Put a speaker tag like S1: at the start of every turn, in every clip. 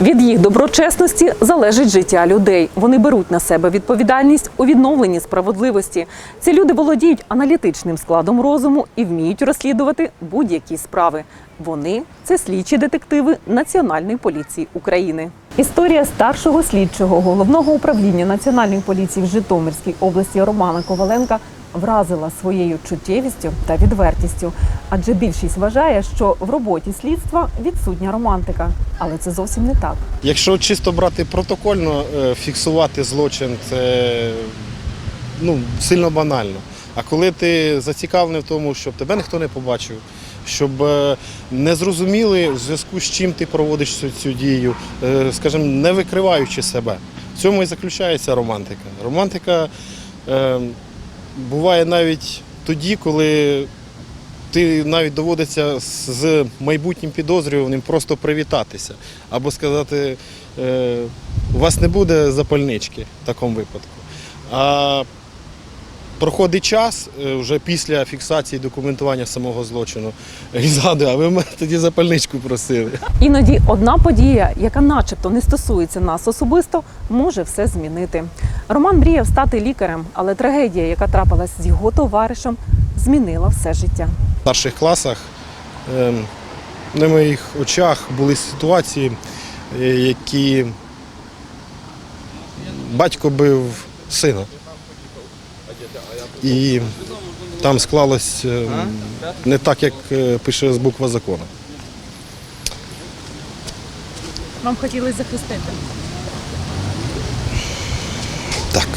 S1: Від їх доброчесності залежить життя людей. Вони беруть на себе відповідальність у відновленні справедливості. Ці люди володіють аналітичним складом розуму і вміють розслідувати будь-які справи. Вони це слідчі детективи Національної поліції України. Історія старшого слідчого головного управління Національної поліції в Житомирській області Романа Коваленка вразила своєю чуттєвістю та відвертістю. Адже більшість вважає, що в роботі слідства відсутня романтика, але це зовсім не так.
S2: Якщо чисто брати протокольно, е, фіксувати злочин, це ну, сильно банально. А коли ти зацікавлений в тому, щоб тебе ніхто не побачив, щоб е, не зрозуміли, в зв'язку з чим ти проводиш цю, цю дію, е, скажімо, не викриваючи себе. В цьому і заключається романтика. Романтика буває навіть тоді, коли ти навіть доводиться з- майбутнім підозрюваним просто привітатися або сказати, е, у вас не буде запальнички в такому випадку. А проходить час е, вже після фіксації документування самого злочину. І згадує, а ви мене тоді запальничку просили.
S1: Іноді одна подія, яка начебто не стосується нас особисто, може все змінити. Роман мріяв стати лікарем, але трагедія, яка трапилась з його товаришем, змінила все життя.
S2: В старших класах е, на моїх очах були ситуації, е, які батько бив сина. І там склалось е, не так, як е, пише з буква закону.
S1: Вам хотілося захистити.
S2: Так.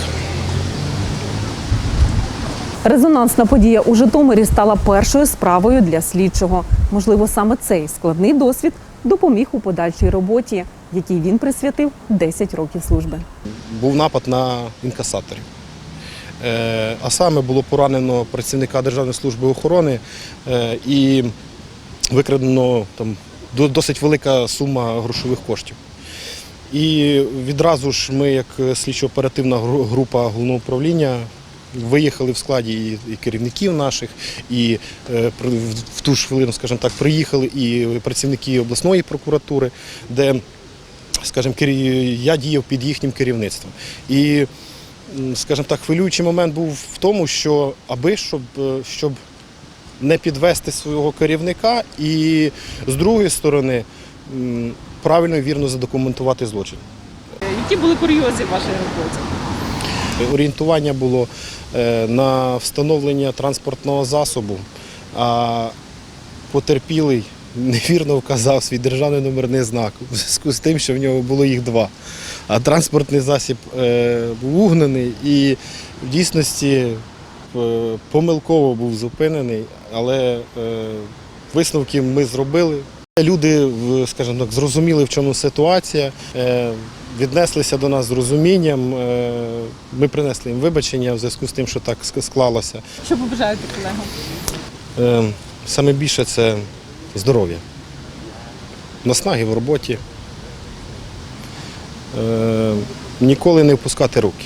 S1: Резонансна подія у Житомирі стала першою справою для слідчого. Можливо, саме цей складний досвід допоміг у подальшій роботі, якій він присвятив 10 років служби.
S2: був напад на інкасаторів. Е, А саме було поранено працівника Державної служби охорони е, і викрадено там досить велика сума грошових коштів. І відразу ж ми, як слідчо-оперативна група головного управління, виїхали в складі і, керівників наших, і е, в- ту ж хвилину, скажімо так, приїхали і працівники обласної прокуратури, де скажімо, я діяв під їхнім керівництвом. І, скажімо так, хвилюючий момент був в тому, що аби щоб, е, щоб не підвести свого керівника, і з другої сторони правильно і вірно задокументувати злочин.
S1: Які були курйози в вашій роботі?
S2: Орієнтування було е, на встановлення транспортного засобу, а потерпілий невірно вказав свій державний номерний знак у зв'язку з тим, що в нього було їх два. А транспортний засіб е, був угнаний і в дійсності е, помилково був зупинений, але е, висновки ми зробили. Люди, скажімо так, зрозуміли, в чому ситуація, віднеслися до нас з розумінням. Ми принесли їм вибачення в зв'язку з тим, що так склалося.
S1: Що побажаєте колегам?
S2: Е, Саме більше це здоров'я, наснаги в роботі. Е, Ніколи не впускати руки.